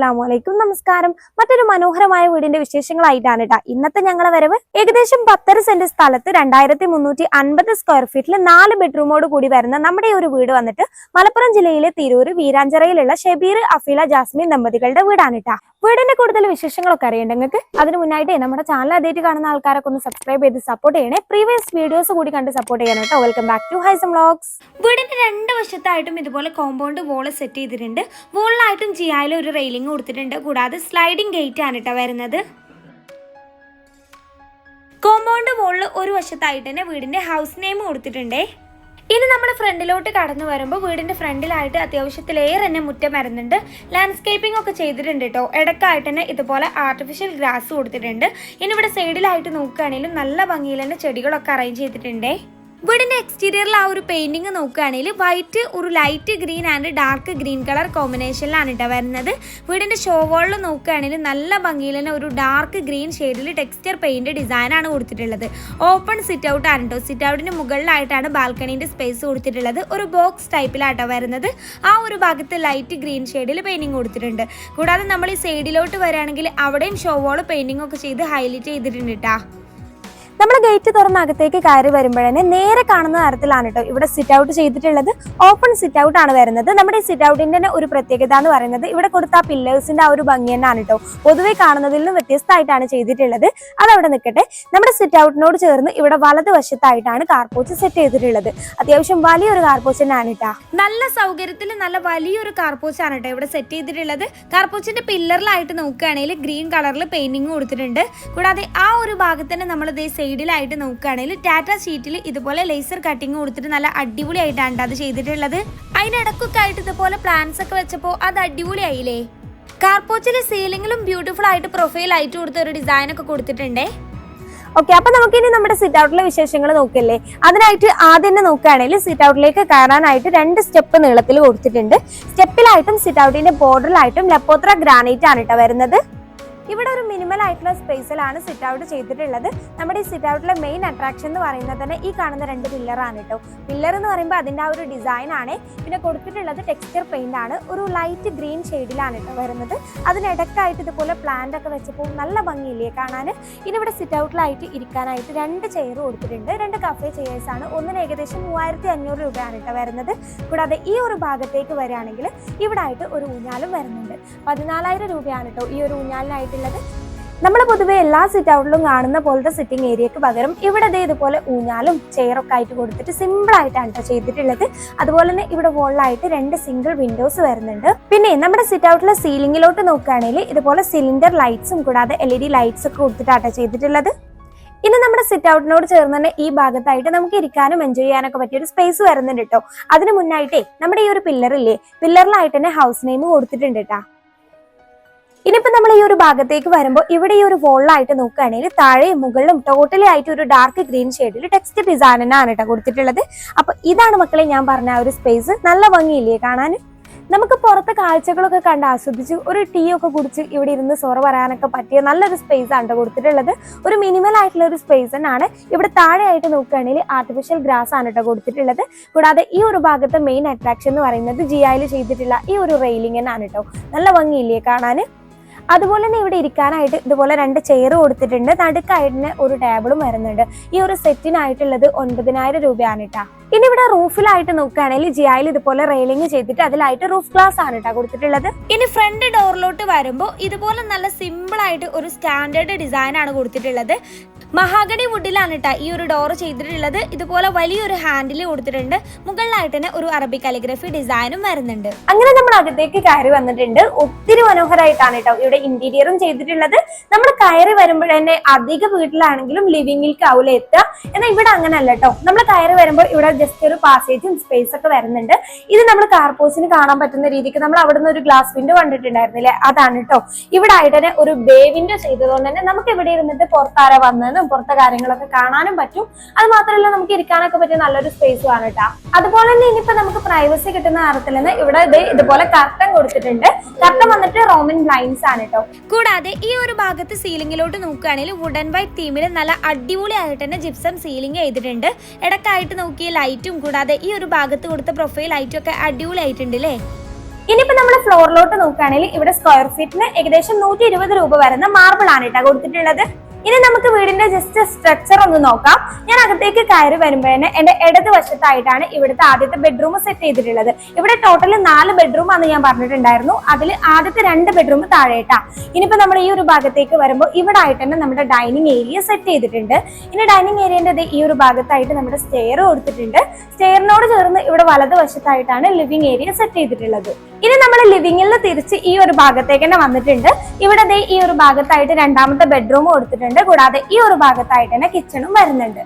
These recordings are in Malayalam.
അസ്സലാമു അലൈക്കും. നമസ്കാരം. മറ്റൊരു മനോഹരമായ വീടിന്റെ വിശേഷങ്ങളായിട്ടാണ് കേട്ടോ ഇന്നത്തെ ഞങ്ങളെ വരവ് ഏകദേശം പത്തര സെന്റ് സ്ഥലത്ത് രണ്ടായിരത്തി മുന്നൂറ്റി അൻപത് സ്ക്വയർ ഫീറ്റിൽ നാല് ബെഡ്റൂമോട് കൂടി വരുന്ന നമ്മുടെ ഒരു വീട് വന്നിട്ട് മലപ്പുറം ജില്ലയിലെ തിരൂര് വീരാഞ്ചിറയിലുള്ള ഷെബീർ അഫീല ജാസ്മിൻ ദമ്പതികളുടെ വീടാണ് കേട്ടോ വീടിന്റെ കൂടുതൽ വിശേഷങ്ങളൊക്കെ അറിയണ്ട നിങ്ങൾക്ക്? അതിന് മുന്നായിട്ട് നമ്മുടെ ചാനൽ ആദ്യമായിട്ട് കാണുന്ന ആൾക്കാരൊക്കെ ഒന്ന് സബ്സ്ക്രൈബ് ചെയ്ത് സപ്പോർട്ട് ചെയ്യണേ. പ്രീവിയസ് വീഡിയോസ് കൂടി കണ്ട് സപ്പോർട്ട് ചെയ്യണം കേട്ടോ welcome back to Haisam vlogs വീടിന്റെ രണ്ട് വശത്തായിട്ടും ഇതുപോലെ കോമ്പൗണ്ട് വോൾ സെറ്റ് ചെയ്തിട്ടുണ്ട്. വോളിലായിട്ടും ജിയായാലും ഒരു റെയിലിംഗ് കൊടുത്തിട്ടുണ്ട്. കൂടാതെ സ്ലൈഡിംഗ് ഗേറ്റ് ആണ് കേട്ടോ വരുന്നത്. കോമ്പൗണ്ട് വോളിൽ ഒരു വശത്തായിട്ട് തന്നെ വീടിന്റെ ഹൗസ് നെയിം കൊടുത്തിട്ടുണ്ടേ. ഇനി നമ്മൾ ഫ്രണ്ടിലോട്ട് കടന്നു വരുമ്പോൾ വീടിന്റെ ഫ്രണ്ടിലായിട്ട് അത്യാവശ്യത്തിലേറെ തന്നെ മുറ്റം വരുന്നുണ്ട്. ലാൻഡ്സ്കേപ്പിംഗ് ഒക്കെ ചെയ്തിട്ടുണ്ട് കേട്ടോ ഇടക്കായിട്ട് തന്നെ ഇതുപോലെ ആർട്ടിഫിഷ്യൽ ഗ്രാസ് കൊടുത്തിട്ടുണ്ട്. ഇനി ഇവിടെ സൈഡിലായിട്ട് നോക്കുകയാണെങ്കിലും നല്ല ഭംഗിയിൽ തന്നെ ചെടികളൊക്കെ അറേഞ്ച് ചെയ്തിട്ടുണ്ടേ. വീടിന്റെ എക്സ്റ്റീരിയറിൽ ആ ഒരു പെയിന്റിങ് നോക്കുകയാണെങ്കിൽ വൈറ്റ് ഒരു light green and dark green colour കോമ്പിനേഷനിലാണ് കേട്ടോ വരുന്നത്. വീടിന്റെ ഷോ വാളിൽ നോക്കുകയാണെങ്കിൽ നല്ല ഭംഗിയിൽ തന്നെ ഒരു ഡാർക്ക് ഗ്രീൻ ഷെയ്ഡിൽ ടെക്സ്ചർ പെയിന്റ് ഡിസൈൻ ആണ് കൊടുത്തിട്ടുള്ളത്. ഓപ്പൺ സിറ്റ് ഔട്ട് ആണ് കേട്ടോ സിറ്റ് ഔട്ടിന് മുകളിലായിട്ടാണ് ബാൽക്കണീന്റെ സ്പേസ് കൊടുത്തിട്ടുള്ളത്. ഒരു ബോക്സ് ടൈപ്പിലാട്ടോ വരുന്നത്. ആ ഒരു ഭാഗത്ത് ലൈറ്റ് ഗ്രീൻ ഷെയ്ഡിൽ പെയിന്റിങ് കൊടുത്തിട്ടുണ്ട്. കൂടാതെ നമ്മൾ ഈ സൈഡിലോട്ട് വരികയാണെങ്കിൽ അവിടെയും ഷോ വാൾ പെയിന്റിംഗ് ഒക്കെ ചെയ്ത് ഹൈലൈറ്റ് ചെയ്തിട്ടുണ്ട് കേട്ടോ നമ്മൾ ഗേറ്റ് തുറന്ന അകത്തേക്ക് കയറി വരുമ്പോഴേ നേരെ കാണുന്ന തരത്തിലാണ് കേട്ടോ ഇവിടെ സിറ്റ് ഔട്ട് ചെയ്തിട്ടുള്ളത്. ഓപ്പൺ സിറ്റ് ഔട്ട് ആണ് വരുന്നത്. നമ്മുടെ സിറ്റ് ഔട്ടിന്റെ തന്നെ ഒരു പ്രത്യേകത എന്ന് പറയുന്നത് ഇവിടെ കൊടുത്ത പില്ലേഴ്സിന്റെ ആ ഒരു ഭംഗി തന്നെയാണ് കേട്ടോ പൊതുവെ കാണുന്നതിൽ നിന്നും വ്യത്യസ്തമായിട്ടാണ് ചെയ്തിട്ടുള്ളത്. അതവിടെ നിൽക്കട്ടെ നമ്മുടെ സിറ്റ് ഔട്ടിനോട് ചേർന്ന് ഇവിടെ വലതുവശത്തായിട്ടാണ് കാർപോച്ച് സെറ്റ് ചെയ്തിട്ടുള്ളത്. അത്യാവശ്യം വലിയൊരു കാർപോച്ച് തന്നെയാണ് കേട്ടോ നല്ല സൗകര്യത്തിൽ നല്ല വലിയൊരു കാർപോച്ച് ആണ് കേട്ടോ ഇവിടെ സെറ്റ് ചെയ്തിട്ടുള്ളത്. കാർപോച്ചിന്റെ പില്ലറിലായിട്ട് നോക്കുകയാണെങ്കിൽ ഗ്രീൻ കളറിൽ പെയിന്റിങ് കൊടുത്തിട്ടുണ്ട്. കൂടാതെ ആ ഒരു ഭാഗത്ത് തന്നെ നമ്മൾ ഇതേ സൈഡിലായിട്ട് നോക്കുകയാണെങ്കിൽ ടാറ്റ ഷീറ്റിൽ ഇതുപോലെ ലേസർ കട്ടിങ് കൊടുത്തിട്ട് നല്ല അടിപൊളിയായിട്ടാണ് ട്ടോ അത് ചെയ്തിട്ടുള്ളത്. അതിനിടക്കൊക്കെ ആയിട്ട് ഇതുപോലെ പ്ലാൻസ് ഒക്കെ വെച്ചപ്പോൾ അത് അടിപൊളിയായില്ലേ? കാർപോച്ചിലെ സീലിംഗിലും ബ്യൂട്ടിഫുൾ ആയിട്ട് പ്രൊഫൈൽ ആയിട്ട് കൊടുത്ത ഒരു ഡിസൈൻ ഒക്കെ കൊടുത്തിട്ടുണ്ടേ. ഓക്കെ അപ്പൊ നമുക്കിനി നമ്മുടെ സിറ്റ് ഔട്ടിലെ വിശേഷങ്ങൾ നോക്കല്ലേ അതിനായിട്ട് ആദ്യം തന്നെ നോക്കുകയാണെങ്കിൽ സിറ്റ് ഔട്ടിലേക്ക് കയറാനായിട്ട് രണ്ട് സ്റ്റെപ്പ് നീളത്തിൽ കൊടുത്തിട്ടുണ്ട്. സ്റ്റെപ്പിലായിട്ടും സിറ്റ് ഔട്ടിന്റെ ബോർഡറിലായിട്ടും ലെപ്പോത്ര ഗ്രാനൈറ്റ് ആണ് കേട്ടോ വരുന്നത്. ഇവിടെ ഒരു മിനിമൽ ആയിട്ടുള്ള സ്പേസിലാണ് സിറ്റ് ഔട്ട് ചെയ്തിട്ടുള്ളത്. നമ്മുടെ ഈ സിറ്റ് ഔട്ടിലെ മെയിൻ അട്രാക്ഷൻ എന്ന് പറയുന്നത് തന്നെ ഈ കാണുന്ന രണ്ട് പില്ലറാണ് കേട്ടോ പില്ലർ എന്ന് പറയുമ്പോൾ അതിന്റെ ആ ഒരു ഡിസൈൻ ആണ്. പിന്നെ കൊടുത്തിട്ടുള്ളത് ടെക്സ്ചർ പെയിന്റ് ആണ്. ഒരു ലൈറ്റ് ഗ്രീൻ ഷെയ്ഡിലാണ് കേട്ടോ വരുന്നത്. അതിനിടക്കായിട്ട് ഇതുപോലെ പ്ലാന്റ് ഒക്കെ വെച്ചപ്പോൾ നല്ല ഭംഗിയില്ലേ കാണാൻ? ഇനി ഇവിടെ സിറ്റ് ഔട്ടിലായിട്ട് ഇരിക്കാനായിട്ട് രണ്ട് ചെയർ കൊടുത്തിട്ടുണ്ട്. രണ്ട് കഫേ ചെയേഴ്സ് ആണ്. ഒന്നിന് ഏകദേശം മൂവായിരത്തി അഞ്ഞൂറ് രൂപയാണ് കേട്ടോ വരുന്നത്. കൂടാതെ ഈ ഒരു ഭാഗത്തേക്ക് വരികയാണെങ്കിൽ ഇവിടെ ആയിട്ട് ഒരു ഊഞ്ഞാലും വരുന്നുണ്ട്. പതിനാലായിരം രൂപയാണ് കേട്ടോ ഈ ഒരു ഊഞ്ഞാലിനായിട്ടുള്ളത് നമ്മൾ പൊതുവെ എല്ലാ സിറ്റ് ഔട്ടിലും കാണുന്ന പോലത്തെ സിറ്റിംഗ് ഏരിയക്ക് പകരം ഇവിടെ ഇതുപോലെ ഊഞ്ഞാലും ചെയറൊക്കെ ആയിട്ട് കൊടുത്തിട്ട് സിമ്പിൾ ആയിട്ടാണ് കേട്ടോ ചെയ്തിട്ടുള്ളത്. അതുപോലെ തന്നെ ഇവിടെ വോളിലായിട്ട് രണ്ട് സിംഗിൾ വിൻഡോസ് വരുന്നുണ്ട്. പിന്നെ നമ്മുടെ സിറ്റ് ഔട്ടിലെ സീലിംഗിലോട്ട് നോക്കുകയാണെങ്കിൽ ഇതുപോലെ സിലിണ്ടർ ലൈറ്റ്സും കൂടാതെ എൽ ഇ ഡി ലൈറ്റ്സ് ഒക്കെ കൊടുത്തിട്ടാട്ടോ ചെയ്തിട്ടുള്ളത്. ഇനി നമ്മുടെ സിറ്റ് ഔട്ടിനോട് ചേർന്ന് തന്നെ ഈ ഭാഗത്തായിട്ട് നമുക്ക് ഇരിക്കാനും എൻജോയ് ചെയ്യാനൊക്കെ പറ്റിയ ഒരു സ്പേസ് വരുന്നുണ്ട് കേട്ടോ അതിന് മുന്നായിട്ടേ നമ്മുടെ ഈ ഒരു പില്ലറില്ലേ പില്ലറിലായിട്ട് തന്നെ ഹൗസ് നെയിം കൊടുത്തിട്ടുണ്ട് കേട്ടോ ഇനിയിപ്പോ നമ്മൾ ഈ ഒരു ഭാഗത്തേക്ക് വരുമ്പോൾ ഇവിടെ ഈ ഒരു വോളിലായിട്ട് നോക്കുകയാണെങ്കിൽ താഴെയും മുകളിലും ടോട്ടലി ആയിട്ട് ഒരു ഡാർക്ക് ഗ്രീൻ ഷെയ്ഡിൽ ടെക്സ്റ്റ് ഡിസൈനാണ് കേട്ടോ കൊടുത്തിട്ടുള്ളത്. അപ്പൊ ഇതാണ് മക്കളെ ഞാൻ പറഞ്ഞ ആ ഒരു സ്പേസ് നല്ല ഭംഗിയില്ലേ കാണാൻ? നമുക്ക് പുറത്തെ കാഴ്ചകളൊക്കെ കണ്ട് ആസ്വദിച്ച് ഒരു ടീ ഒക്കെ കുടിച്ച് ഇവിടെ ഇരുന്ന് സൊറ പറയാനൊക്കെ പറ്റിയ നല്ലൊരു സ്പേസ് ആണ് ട്ടോ കൊടുത്തിട്ടുള്ളത്. ഒരു മിനിമൽ ആയിട്ടുള്ള ഒരു സ്പേസ് തന്നെയാണ്. ഇവിടെ താഴെയായിട്ട് നോക്കുകയാണെങ്കിൽ ആർട്ടിഫിഷ്യൽ ഗ്രാസ് ആണ് കേട്ടോ കൊടുത്തിട്ടുള്ളത്. കൂടാതെ ഈ ഒരു ഭാഗത്തെ മെയിൻ അട്രാക്ഷൻ എന്ന് പറയുന്നത് ജിയായിൽ ചെയ്തിട്ടുള്ള ഈ ഒരു റെയിലിംഗ് തന്നെയാണ് കേട്ടോ നല്ല ഭംഗിയില്ലേ കാണാൻ? അതുപോലെ തന്നെ ഇവിടെ ഇരിക്കാനായിട്ട് ഇതുപോലെ രണ്ട് ചെയർ കൊടുത്തിട്ടുണ്ട്. നടുക്കായിട്ട് ഒരു ടേബിളും വരുന്നുണ്ട്. ഈ ഒരു സെറ്റിനായിട്ടുള്ളത് ഒൻപതിനായിരം രൂപയാണ് കേട്ടാ ഇനി ഇവിടെ റൂഫിലായിട്ട് നോക്കുകയാണെങ്കിൽ ജിയായിൽ ഇതുപോലെ റെയിലിംഗ് ചെയ്തിട്ട് അതിലായിട്ട് റൂഫ് ഗ്ലാസ് ആണ് കേട്ടോ കൊടുത്തിട്ടുള്ളത്. ഇനി ഫ്രണ്ട് ഡോറിലോട്ട് വരുമ്പോൾ ഇതുപോലെ നല്ല സിമ്പിൾ ആയിട്ട് ഒരു സ്റ്റാൻഡേർഡ് ഡിസൈൻ ആണ് കൊടുത്തിട്ടുള്ളത്. മഹാഗണി വുഡിലാണ് കേട്ടോ ഈ ഒരു ഡോർ ചെയ്തിട്ടുള്ളത്. ഇതുപോലെ വലിയൊരു ഹാൻഡിൽ കൊടുത്തിട്ടുണ്ട്. മുകളിലായിട്ട് തന്നെ ഒരു അറബി കാലിഗ്രഫി ഡിസൈനും വരുന്നുണ്ട്. അങ്ങനെ നമ്മൾ അകത്തേക്ക് കയറി വന്നിട്ടുണ്ട്. ഒത്തിരി മനോഹരമായിട്ടാണ് കേട്ടോ ഇവിടെ ഇന്റീരിയറും ചെയ്തിട്ടുള്ളത്. നമ്മൾ കയറി വരുമ്പോൾ തന്നെ അധിക വീട്ടിലാണെങ്കിലും ലിവിംഗിലേക്ക് ആവൂല എത്തുക. എന്നാൽ ഇവിടെ അങ്ങനെയല്ല കേട്ടോ നമ്മൾ കയറി വരുമ്പോൾ ഇവിടെ ജസ്റ്റ് ഒരു പാസേജും സ്പേസ് ഒക്കെ വരുന്നുണ്ട്. ഇത് നമ്മൾ കാർപോസിന് കാണാൻ പറ്റുന്ന രീതിക്ക് നമ്മൾ അവിടെ ഒരു ഗ്ലാസ് വിൻഡോ കണ്ടിട്ടുണ്ടായിരുന്നില്ലേ? അതാണ് കേട്ടോ ഇവിടെ ആയിട്ട് തന്നെ ഒരു ബേ വിൻഡോ ചെയ്തതുകൊണ്ട് തന്നെ നമുക്ക് ഇവിടെ ഇരുന്നിട്ട് പുറത്താരെ വന്നതെന്നും പുറത്തെ കാര്യങ്ങളൊക്കെ കാണാനും പറ്റും. അത് മാത്രമല്ല നമുക്ക് ഇരിക്കാനൊക്കെ പറ്റിയ നല്ലൊരു സ്പേസും ആണ് കേട്ടോ അതുപോലെ തന്നെ ഇനിയിപ്പോ നമുക്ക് പ്രൈവസി കിട്ടുന്ന കാര്യത്തിൽ നിന്ന് ഇവിടെ ദേ ഇതുപോലെ കർട്ടൻ കൊടുത്തിട്ടുണ്ട്. കർട്ടൻ വന്നിട്ട് റോമൻ ബ്ലൈൻസ് ആണ് കേട്ടോ കൂടാതെ ഈ ഒരു ഭാഗത്ത് സീലിംഗിലോട്ട് നോക്കുകയാണെങ്കിൽ വുഡൻ വൈറ്റ് തീമിൽ നല്ല അടിപൊളിയായിട്ട് തന്നെ ജിപ്സം സീലിംഗ് ചെയ്തിട്ടുണ്ട് ഇടക്കായിട്ട് നോക്കിയ ലൈറ്റും കൂടാതെ ഈ ഒരു ഭാഗത്ത് കൊടുത്ത പ്രൊഫൈൽ ലൈറ്റും ഒക്കെ അടിപൊളിയായിട്ടുണ്ട് അല്ലേ ഇനിയിപ്പോ നമ്മൾ ഫ്ലോറിലോട്ട് നോക്കുകയാണെങ്കിൽ ഇവിടെ സ്ക്വയർ ഫീറ്റിന് ഏകദേശം നൂറ്റി ഇരുപത് രൂപ വരുന്ന മാർബിൾ ആണ് കേട്ടോ കൊടുത്തിട്ടുള്ളത്. ഇനി നമുക്ക് വീടിന്റെ ജസ്റ്റ് സ്ട്രക്ചർ ഒന്ന് നോക്കാം. ഞാൻ അകത്തേക്ക് കയറി വരുമ്പോഴേ എന്റെ ഇടത് വശത്തായിട്ടാണ് ഇവിടുത്തെ ആദ്യത്തെ ബെഡ്റൂം സെറ്റ് ചെയ്തിട്ടുള്ളത്. ഇവിടെ ടോട്ടൽ നാല് ബെഡ്റൂം ആണ് ഞാൻ പറഞ്ഞിട്ടുണ്ടായിരുന്നു. അതിൽ ആദ്യത്തെ രണ്ട് ബെഡ്റൂം താഴേട്ടാ ഇനിയിപ്പോ നമ്മൾ ഈ ഒരു ഭാഗത്തേക്ക് വരുമ്പോൾ ഇവിടെ ആയിട്ട് തന്നെ നമ്മുടെ ഡൈനിങ് ഏരിയ സെറ്റ് ചെയ്തിട്ടുണ്ട്. ഇനി ഡൈനിങ് ഏരിയന്റെ ഈ ഒരു ഭാഗത്തായിട്ട് നമ്മുടെ സ്റ്റെയർ കൊടുത്തിട്ടുണ്ട്. സ്റ്റെയറിനോട് ചേർന്ന് ഇവിടെ വലതുവശത്തായിട്ടാണ് ലിവിംഗ് ഏരിയ സെറ്റ് ചെയ്തിട്ടുള്ളത്. ഇനി നമ്മൾ ലിവിംഗിൽ നിന്ന് തിരിച്ച് ഈ ഒരു ഭാഗത്തേക്ക് തന്നെ വന്നിട്ടുണ്ട്. ഇവിടെ ദേ ഈ ഒരു ഭാഗത്തായിട്ട് രണ്ടാമത്തെ ബെഡ്റൂം കൊടുത്തിട്ടുണ്ട്. കൂടാതെ ഈ ഒരു ഭാഗത്തായിട്ട് തന്നെ കിച്ചണും വരുന്നുണ്ട്.